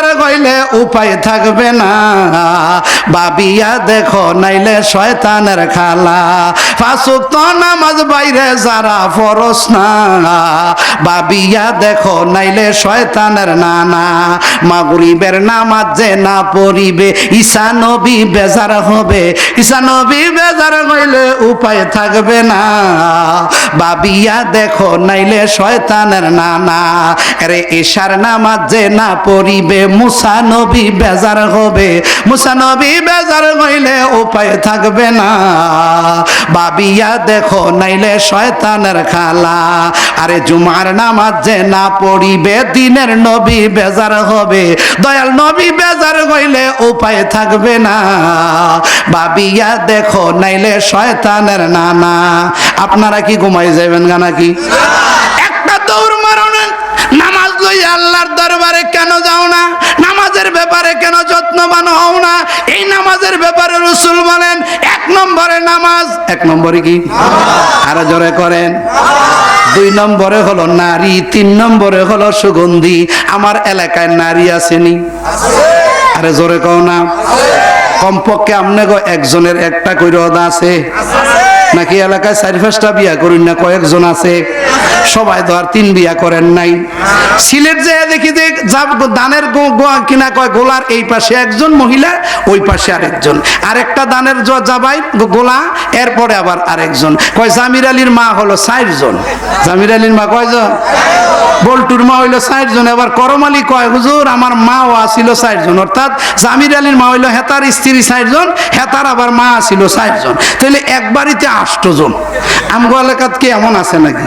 বেজার হইলে উপায় থাকবে না। বাবিয়া দেখো, নাইলে শয়তানের খালা। ফাঁসুক তো নামাজ বাইরে, যারা ফরস না। বাবিয়া দেখো, নাইলে শয়তানের নানা। মাগরিবের নামাজ যে না পড়িবে, ঈশা নবী বেজার হবে। ঈশা নবী বেজার হইলে উপায় থাকবে না। বাবিয়া দেখো, নাইলে শয়তানের নানা। আরে ঈশার নামাজ যে না পড়িবে মুসা নবী বেজার হবে। মুসা নবী বেজার হইলে উপায় থাকবে না। বাবিয়া দেখো নাইলে শয়তানের খালা। আরে জুমার নামাজ যে না পড়িবে দিনের নবী বেজার হবে। দয়াল নবী বেজার হইলে উপায় থাকবে না। বাবিয়া দেখো নাইলে শয়তানের নানা। আপনারা কি ঘুমাই যাবেন গা নাকি? একটা দৌড় মারুন নামাজ লই আল্লাহর দরবারে কেন যাও না? কেন যত্নবান হও না? এই নামাজের ব্যাপারে রসুল বলেন এক নম্বরে নামাজ এক নম্বরে কি? আরও জোরে করেন। দুই নম্বরে হলো নারী তিন নম্বরে হলো সুগন্ধি। আমার এলাকায় নারী আসেনি। আরে জোরে কও না। কমপক্ষে আমনে গো একজনের একটা কইরদ আছে। নাকি এলাকায় চারি পাঁচটা বিয়া করুন না কয়েকজন আছে। সবাই তো আর তিন বিয়া করেন নাই। সিলেট যে দেখি যে দানের কিনা কয় গোলার এই পাশে একজন মহিলা, ওই পাশে আরেকজন। আরেকটা দানের জাবাই গোলা, এরপরে আবার আরেকজন। কয় জামির আলীর মা হলো জন জামির আলীর মা কয়জন? বল্টুর মা হইল জন এবার করমালি কয়, হুজুর, আমার মাও আসিল জন অর্থাৎ জামির আলীর মা হইল হেতার স্ত্রী জন হেতার আবার মা আসিল জন তাহলে এক বাড়িতে আষ্ট জন। আমগো এলাকাত কি এমন আছে নাকি?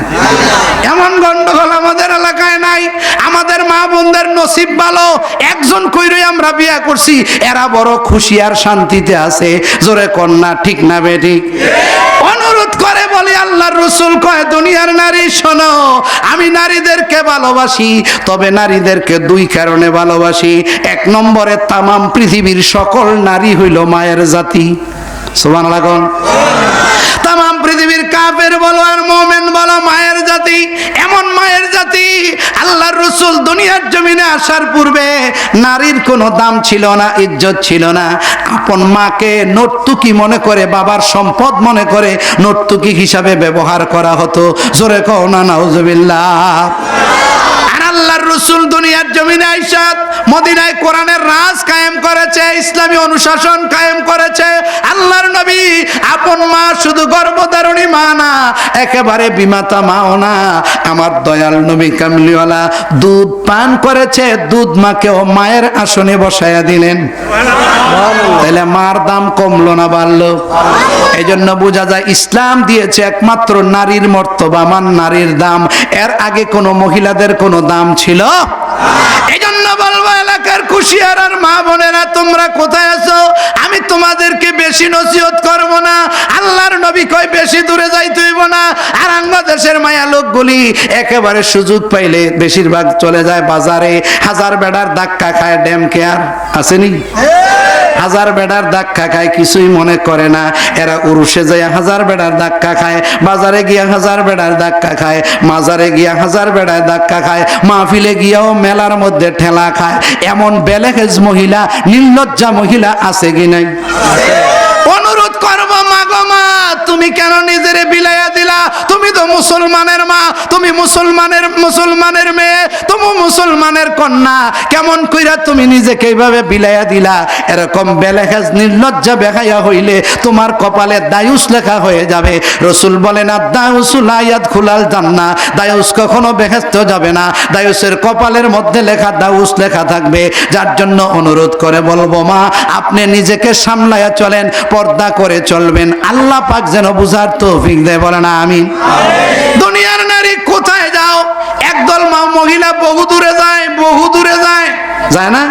এমন গন্ডগোল আমাদের এলাকায় নাই। আমাদের মা বোনদের নসিব ভালো। একজন কইরই আমরা বিয়া করছি। এরা বড় খুশি আর শান্তিতে আছে। জোরে কন্যা, ঠিক না বেঠিক অনুরোধ করে বলে, আল্লাহর রসুল কয়, দুনিয়ার নারী, শোনো, আমি নারীদেরকে ভালোবাসি, তবে নারীদেরকে দুই কারণে ভালোবাসি। এক নম্বরে, তামাম পৃথিবীর সকল নারী হইল মায়ের জাতি। সুবান লাগুন তামাম পৃথিবীর কাফের বলো আর মোমেন বলো, মায়ের জাতি, এমন মায়ের জাতি, আল্লাহর রসুল দুনিয়ার জমিনে আসার পূর্বে নারীর কোনো দাম ছিল না, ইজ্জত ছিল না। আপন মাকে নর্তুকি মনে করে, বাবার সম্পদ মনে করে নর্তুকি হিসাবে ব্যবহার করা হতো। জোরে কও না আল্লাহর রসুল দুনিয়ার জমিনে আইসাত মদিনায় কোরআনের রাজ কায়েম করেছে, ইসলামী অনুশাসন কায়েম করেছে। আল্লাহর নবী আপন মা শুধু গর্ভধারণী মা না, একেবারে বিমাতা মাও না। আমার দয়াল নবী কামলিওয়ালা দুধ পান করেছে, দুধ মাকেও মায়ের আসনে বসায়া দিলেন। তাহলে মার দাম কমলো না, বাড়লো। এই জন্য বোঝা যায় ইসলাম দিয়েছে একমাত্র নারীর মর্তবা। মান নারীর দাম, এর আগে কোনো মহিলাদের কোনো দাম ছিল এই জন্য বলব, এলাকার কুশিয়ার আর মা বোনেরা, তোমরা কোথায় আছো? আমি তোমাদেরকে বেশি নসিহত করব না। আল্লাহর নবী কয়, বেশি দূরে যাই তুইব না। আর বাংলাদেশের মায়া লোকগুলি একেবারে সুযোগ পাইলে বেশিরভাগ চলে যায় বাজারে। হাজার বেড়ার ধাক্কা খায়, ড্যাম কেয়ার। আসেনি? হাজার বেড়ার ধাক্কা খায়, কিছুই মনে করে না। এরা উরুষে যায় হাজার বেড়ার ধাক্কা খায়, বাজারে গিয়া হাজার বেড়ার ধাক্কা খায়, মাজারে গিয়া হাজার বেড়ার ধাক্কা খায়, মাহফিলে গিয়াও মেলার মধ্যে ঠেলা খায়। এমন বেলেহেজ মহিলা, নির্লজ্জা মহিলা আছে কি নাই? অনুরোধ করব, মা গো মা, তুমি কেন নিজের বিলাইয়া দিলা? তুমি তো মুসলমানের মা, তুমি মুসলমানের মুসলমানের মেয়ে, তুমি মুসলমানের কন্যা। কেমন কইরা তুমি নিজেকে এইভাবে বিলাইয়া দিলা? এরকম বেলেখাজ নির্লজ্জা বেখাইয়া হইলে তোমার কপালে দায়ুস লেখা হয়ে যাবে। রসুল বলে না দায়ুসুল আয়াত খুলাল জান্না দায়ুস কখনো বেহেস্ত যাবে না। দায়ুসের কপালের মধ্যে লেখা দাউস লেখা থাকবে। যার জন্য অনুরোধ করে বলব, মা, আপনি নিজেকে সামলাইয়া চলেন। পর্দা করে চলবেন। আল্লাহ পাক যেন বুঝার তৌফিক দেয় বলে না আমি দুনিয়ার নারী কোথায় যাও? একদল মা মহিলা বহু দূরে যায় বহু দূরে যায়। যায় না?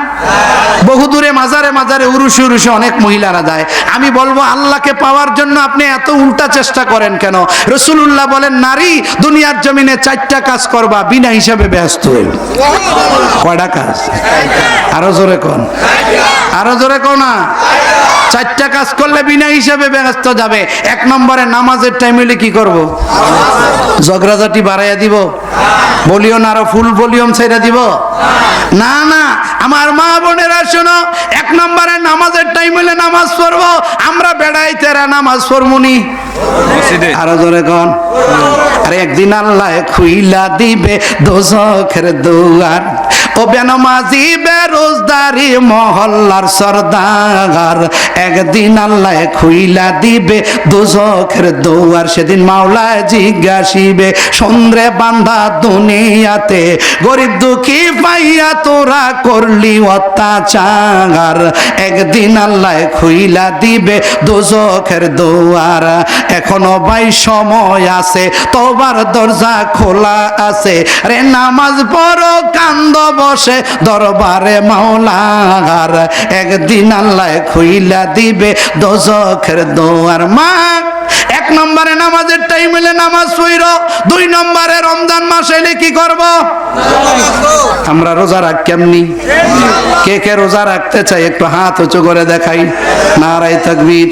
বহু দূরে মাজারে মাজারে উরুষে উরুষে অনেক মহিলারা যায়। আমি বলব, আল্লাহকে পাওয়ার জন্য আপনি এত উল্টা চেষ্টা করেন কেন? রসুল্লাহ বলেন, নারী দুনিয়ার জমিনে চারটা কাজ করবা, বিনা হিসাবে ব্যস্ত হইল কয়টা কাজ? আরও জোরে কোন? আরও জোরে কো না? চারটা কাজ করলে বিনা হিসাবে ব্যস্ত যাবে। এক নম্বরে নামাজের টাইম হলে কি করব? ঝগড়াঝাটি বাড়াইয়া দিব। বলিও না, আরও ফুল ভলিউম ছেড়ে দিব। না আমার মা বোনেরা শোনো এক নম্বরে নামাজের টাইম হলে নামাজ পড়ব আমরা বেড়াই তেরা নামাজ পড়মুনি। আরও জোরে কন। আরে একদিন আল্লাহ খুইলা দিবে দোজখের দুয়ার ও বেনমাজি বেরোজদারি মহল্লার সর্দার। একদিন আল্লাহ খুইলা দিবে দোজখের দুয়ার, সেদিন মাওলায় জিজ্ঞাসিবে সন্দ্রে বান্ধা দুনিয়াতে গরিব দুঃখী পাইয়া তোরা করলি অত্যাচার? একদিন আল্লাহ খুইলা দিবে দোজখের দুয়ার। এখনও ভাই সময় আছে তোবার দরজা খোলা আছে। রে নামাজ পড়ো, কান্দ বসে দরবারে মাওলার। একদিন আল্লাহ খুইলা দিবে দোজখের দোয়ার। মা, এক নম্বরে নামাজের টাইম এলে নামাজ পড়ল দুই নম্বরে রমজান মাস এলে কি করব? আমরা রোজা রাখ কেমনি কে কে রোজা রাখতে চাই একটু হাত উঁচু করে দেখাই। নারাই তাকবীর।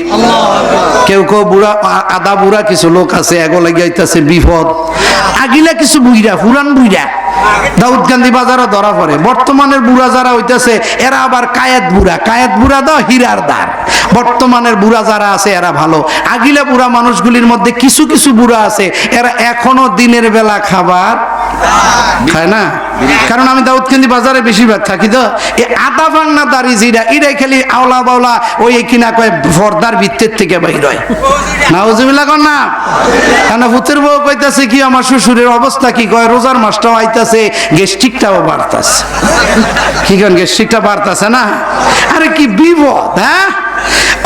কেউ কেউ বুড়া আদা বুড়া কিছু লোক আছে, এগো লাগাইতেছে বিপদ। আগিলা কিছু বুইরা পুরান বুইরা দাউদ গান্ধী বাজারও ধরা পড়ে। বর্তমানের বুড়া যারা হইতেছে, এরা আবার কায়েত বুড়া। কায়েত বুড়া দাও হীরার দ্বার। বর্তমানের বুড়া যারা আছে, এরা ভালো। আগিলা বুড়া মানুষগুলির মধ্যে কিছু কিছু বুড়া আছে, এরা এখনও দিনের বেলা খাবার খায় না? কারণ আমি দাউদকান্দি বাজারে বেশিরভাগ থাকি তো। এই আদা ভাঙনা দাড়ি জিরা ইরাই খালি আওলা বাওলা ওই কিনা কয় ফর্দার ভিত্তের থেকে বাইর হয়। নাউজুবিল্লাহ কর না। কেন ভূতের বউ কইতাছে কি, আমার শ্বশুরের অবস্থা কি কয়, রোজার মাসটাও আইতাছে গেস্টিকটাও বাড়তাছে। কি কেন গেস্টিকটা বাড়তাছে না? আরে কি বিপদ হ্যাঁ?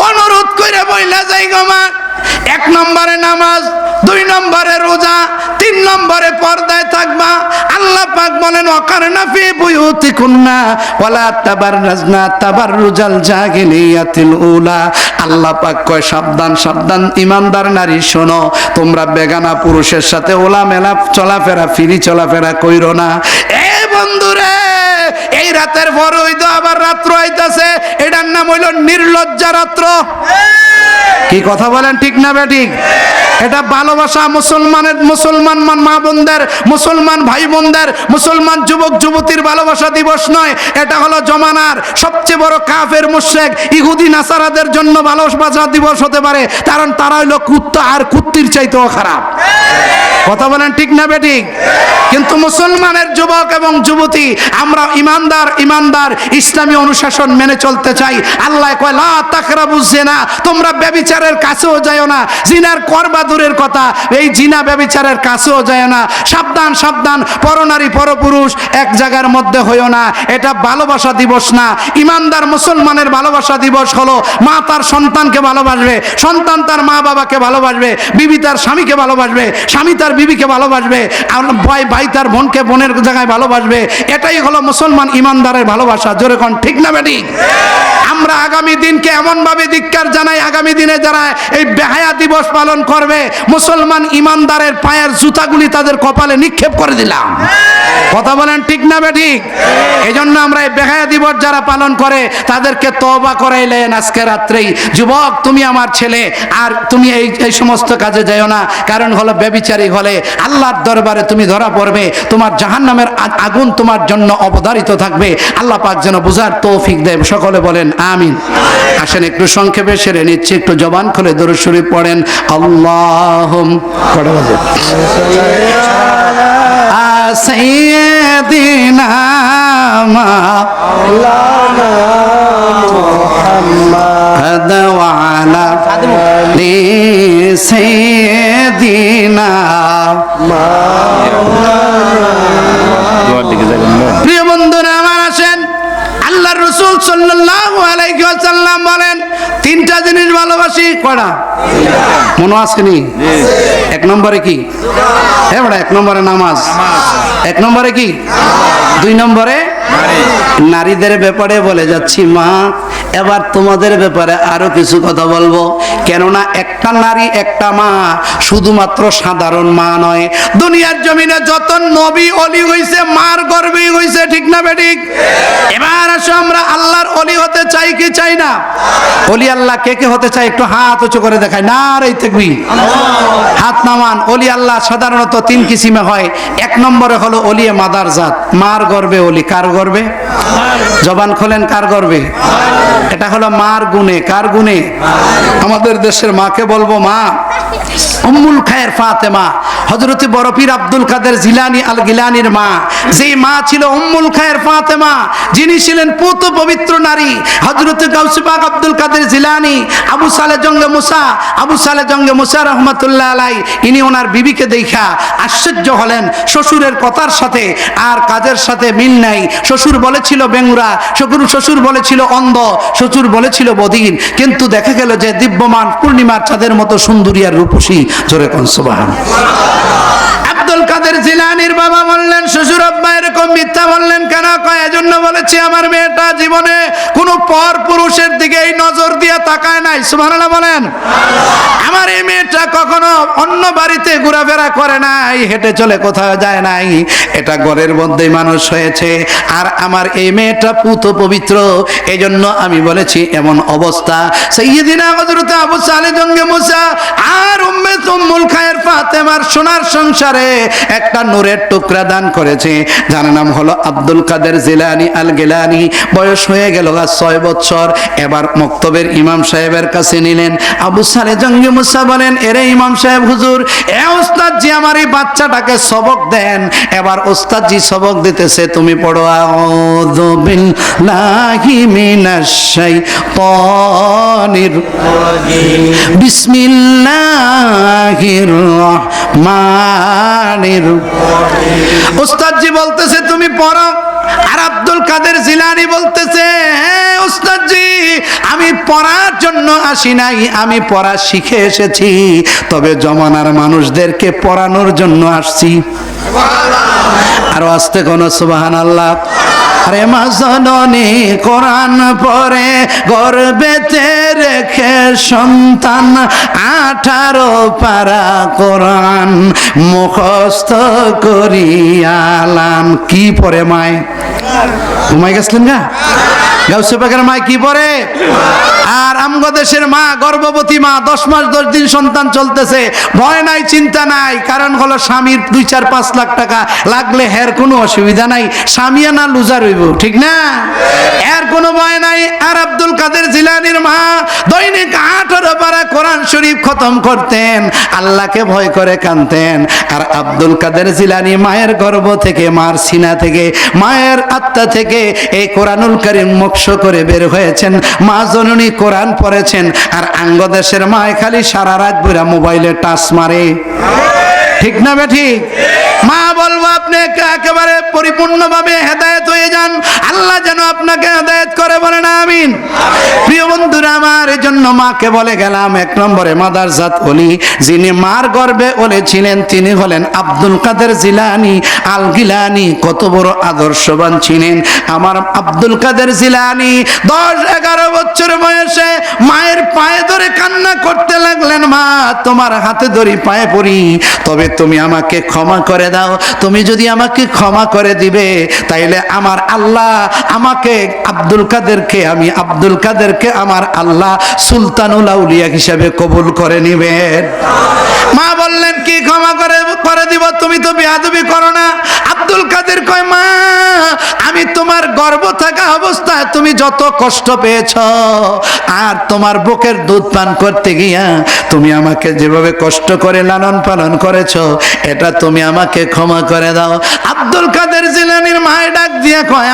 অনুরোধ করে বইলা যাই গমা এক নম্বরে নামাজ, দুই নম্বরে রোজা, তিন নম্বরে পর্দায় থাকবা। আল্লাহ পাক বলেন অকারনা ফি বুয়ুতিকুন্না ওয়ালা তাবাররাজনা তাবাররুজাল জাহিলিয়াতিল উলা। আল্লাহ পাক কয়, সাবধান সাবধান, ইমানদার নারী, শোনো, তোমরা বেগানা পুরুষের সাথে ওলা মেলা চলাফেরা, ফিরি চলাফেরা কইরো না। এ বন্ধুরে! এই রাতের পর হইতো, আবার রাত্র আইতাছে এটার নাম হইল নির্লজ্জা রাত্র। কি কথা বলেন ঠিক না বেঠিক এটা ভালোবাসা মুসলমানের, মুসলমান মান মা বোনদের, মুসলমান ভাই বোনদের, মুসলমান যুবক, যুবতীর ভালোবাসা দিবস নয়। এটা হলো জমানার সবচেয়ে বড় কাফের মুশেক ইহুদি, নাসারাদের জন্য ভালোবাসা দিবস হতে পারে, কারণ তারা হইল কুত্তা আর কুত্তির চাইতেও খারাপ। কথা বলেন ঠিক না বেঠিক কিন্তু মুসলমানের যুবক এবং যুবতী, আমরা ইমানদার ইমানদার, ইসলামী অনুশাসন মেনে চলতে চাই। আল্লাহ কয়, লা তাকরাবু জিনা তোমরা ব্যভিচারের কাছেও যাও না। জিনার করবা দূরের কথা, এই জিনা ব্যভিচারের কাছেও যায় না। সাবধান সাবধান, পরনারী, পরপুরুষ, এক জায়গার মধ্যে হইও না। এটা ভালোবাসা দিবস না। ইমানদার মুসলমানের ভালোবাসা দিবস হলো, মা তার সন্তানকে ভালোবাসবে, সন্তান তার মা বাবাকে ভালোবাসবে, বিবি তার স্বামীকে ভালোবাসবে, স্বামী তার বিবিকে ভালোবাসবে, আর ভাই ভাই তার বোনকে বোনের জায়গায় ভালোবাসবে। এটাই হলো মুসলমান ইমানদারের ভালোবাসা, জোরে কোন ঠিক না বেটি? আমরা আগামী দিনকে এমন ভাবে ধিক্কার জানাই, আগামী দিনে যারা এই বেহায়া দিবস পালন করবে, মুসলমান ইমানদারের পায়ের জুতাগুলি তাদের কপালে নিক্ষেপ করে দিলাম। কথা বলেন ঠিক না বেঠিক এই জন্য আমরা এই বেহায়া দিবস যারা পালন করে, তাদেরকে তবা করাইলেন আজকে রাত্রেই। যুবক, তুমি আমার ছেলে, আর তুমি এই এই সমস্ত কাজে যাও না, কারণ হলো ব্যবিচারী হলে আল্লাহর দরবারে তুমি ধরা পড়বে, তোমার জাহান্নামের আগুন তোমার জন্য অবধারিত। থাকবে। আল্লাহ পাক যেন বুঝার তৌফিক দেব সকলে বলেন, আমিন। আসেন, একটু সংক্ষেপে সেরে নিচ্ছি, একটু জবান খুলে দরুদ পড়েন। আল্লাহ কটা বাজে سيدنا محمد وعلى آل سيدنا প্রিয় বন্ধুরা আমার আসেন আল্লাহ রসুল সাল্লাল্লাহু আলাইহি ওয়াসাল্লাম বলেন তিনটা জিনিস ভালোবাসি কড়া মনে আসেনি এক নম্বরে কি? হ্যাঁ এক নম্বরে নামাজ। এক নম্বরে কি? দুই নম্বরে নারীদের ব্যাপারে বলে যাচ্ছি, মা, এবার তোমাদের ব্যাপারে আরও কিছু কথা বলব। কেননা একটা নারী, একটা মা শুধুমাত্র সাধারণ মা নয়। দুনিয়ার জমিনে যত নবী, অলি হইছে, মার গর্বেই হইছে, ঠিক না বেঠিক এবার আসো আমরা আল্লাহর অলি হতে চাই কি চাই না? অলি আল্লাহ কে কে হতে চাই একটু হাত উঁচু করে দেখায় না রে দেখবি হাত নামান। অলি আল্লাহ সাধারণত তিন কিসিমে হয়। এক নম্বরে হলো অলিয়ে মাদার জাত। মার গর্বে অলি। কার গর্বে জবান খোলেন, কার গর্বে এটা হলো মার গুণে, কার গুণে? আমাদের দেশের মাকে বলব মা, উম্মুল খায়ের ফাতেমা হজরতি বরফির আব্দুল কাদের জিলানি আল গিলানির মা, যেই মা ছিল উম্মুল খায়ের ফাতেমা, যিনি ছিলেন পুত পবিত্র নারী হজরতি গাউসিবাগ আব্দুল কাদের জিলানি, আবু সালে জঙ্গে মুসা, আবু সালে জঙ্গে মুসা রহমতুল্লাহ আলাই ইনি ওনার বিবিকে দেখা আশ্চর্য হলেন, শ্বশুরের কথার সাথে আর কাজের সাথে মিল নাই শ্বশুর বলেছিল বেঙ্গুরা, শ্বশুর শ্বশুর বলেছিল অন্ধ, শ্বশুর বলেছিল বদিন। কিন্তু দেখা গেল যে দিব্যমান পূর্ণিমার চাঁদের মতো সুন্দরী আর রূপসী। জোরে কনসবাহান আব্দুল কাদের জিলানির বাবা বললেন, শ্বশুর আব্বা এরকম মিথ্যা বললেন কেন? কয়, এজন্য বলেছি আমার মেয়েটা জীবনে কোনো পর পুরুষের দিকে এই নজর দিয়ে তাকায় নাই। সুবহানাল্লাহ বলেন। আমার এই মেয়েটা কখনো অন্য বাড়িতে ঘোরাফেরা করে নাই, হেঁটে চলে কোথাও যায় নাই। এটা ঘরের মধ্যেই মানুষ হয়েছে। আর আমার এই মেয়েটা পুত পবিত্র, এজন্য আমি বলেছি এমন অবস্থা। সাইয়্যিদিনা হযরত আবু সালে জঙ্গে মুসা আর উম্মে তুম্মুল খায়ের ফাতেমার সোনার সংসারে একটা নূরের টুকরা দান করেছে যার নাম হলো আব্দুল কাদের জিলানি আল গিলানি বয়স হয়ে গেল ছয় বছর। এবার মক্তবের ইমাম সাহেবের কাছে নিলেন। আবু সালে জঙ্গি মুসা বলেন এরে ইমাম সাহেব হুজুর এ ওস্তাদ জি আমার এই বাচ্চাটাকে সবক দেন। এবার ওস্তাদ জি সবক দিতেছে তুমি পড়ো আউযু বিল্লাহি মিনাশ শাইতানির বিসমিল্লাহির রহমানির ওস্তাদ জি বলতেছে, তুমি পড়ো। আর আব্দুল কাদের জিলানি বলতেছে হ্যাঁ ওস্তাদ জি আমি পড়ার জন্য আসি নাই, আমি পড়া শিখে এসেছি, তবে জমানার মানুষদেরকে পড়ানোর জন্য আসছি। আরও আসতে কোনো সুবাহান আল্লাহ মা জননী, কোরআন পরে গর্বেতে রেখে সন্তান, আঠারো পারা কোরআন মুখস্থ করিয়ালান কি পরে মায়? ঘুমাই গেছিলেন গা? মা কি পরে? আর আমগো মা, গর্ভবতী মা, দশ মাস, দশ দিন সন্তান চলতেছে। ভয় নাই, চিন্তা নাই। কারণ হলো স্বামীর দুই, চার, পাঁচ লাখ টাকা লাগলে হের কোনো অসুবিধা নাই। স্বামী না লুজার হইব, ঠিক না? এর কোনো ভয় নাই। আর আব্দুল কাদের জিলানির মা, দৈনিক আঠারো পারা কোরআন শরীফ খতম করতেন। আল্লাহকে ভয় করে কানতেন আর আব্দুল কাদের জিলানি মায়ের গর্ভ থেকে, মার সিনা থেকে, মায়ের আত্মা থেকে এই কোরআনুল করিম মোক্ষ করে বের হয়েছেন। মা জননী কোরআন পড়েছেন আর আঙ্গদেশের মায় খালি সারা রাত বইরা মোবাইলে টাচ মারে। ঠিক না বে ঠিক? মা বলব, আপনি একে- একেবারে পরিপূর্ণভাবে হেদায়েত হয়ে যান। আল্লাহ যেন আপনাকে হেদায়েত করে বলেন, আমিন। প্রিয় বন্ধুরা, আমার এই জন্য মাকে বলে গেলাম, এক নম্বরে মাদার জাত অলি, যিনি মার গর্বে ওলে ছিলেন, তিনি হলেন আব্দুল কাদের জিলানি আল গিলানি কত বড় আদর্শবান ছিলেন। আমার আব্দুল কাদের জিলানি দশ এগারো বছর বয়সে মায়ের পায়ে ধরে কান্না করতে লাগলেন, মা, তোমার হাতে ধরি পায়ে পড়ি, তবে তুমি আমাকে ক্ষমা করে দাও। তুমি যদি আমাকে ক্ষমা করে দিবে, তাইলে আমার আল্লাহ আমাকে আব্দুল কাদেরকে, আমি আব্দুল কাদেরকে আমার আল্লাহ সুলতানুল আউলিয়া হিসাবে কবুল করে নিবেন। মা বললেন, কি ক্ষমা করে করে দিব? তুমি তো বেয়াদবি করো না। আব্দুল কাদের কয়, মা, আমি তোমার গর্ব থাকা অবস্থায় তুমি যত কষ্ট পেয়েছ আর তোমার বুকের দুধ পান করতে গিয়া তুমি আমাকে যেভাবে কষ্ট করে লালন পালন করেছ, এটা তুমি আমাকে ক্ষমা করে দাও। আব্দুল কাদের জিলানির মায়ের ডাক দিয়া কয়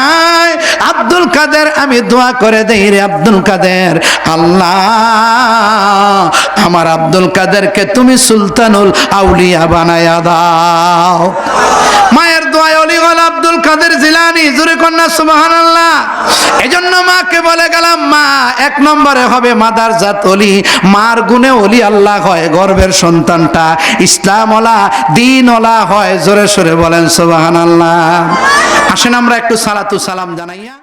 আব্দুল কাদের, আমি দোয়া করে দেই রে আব্দুল কাদের। আল্লাহ, আমার আব্দুল কাদেরকে তুমি সুলতানুল আউলিয়া বানায়া দাও। মায়ের দোয়ায় অলিগল আব্দুল কাদের জিলানি, জুরে কন্যা সুবাহান আল্লাহ এজন্য মাকে বলে গেলাম, মা, এক নম্বরে হবে মাদার জাত অলি, মার গুণে অলি আল্লাহ হয়, গর্বের সন্তানটা ইসলাম অলা দিন অলা হয়। জোরে সোরে বলেন সুবাহান আল্লাহ আসেন আমরা একটু সালাতু সালাম জানাইয়া।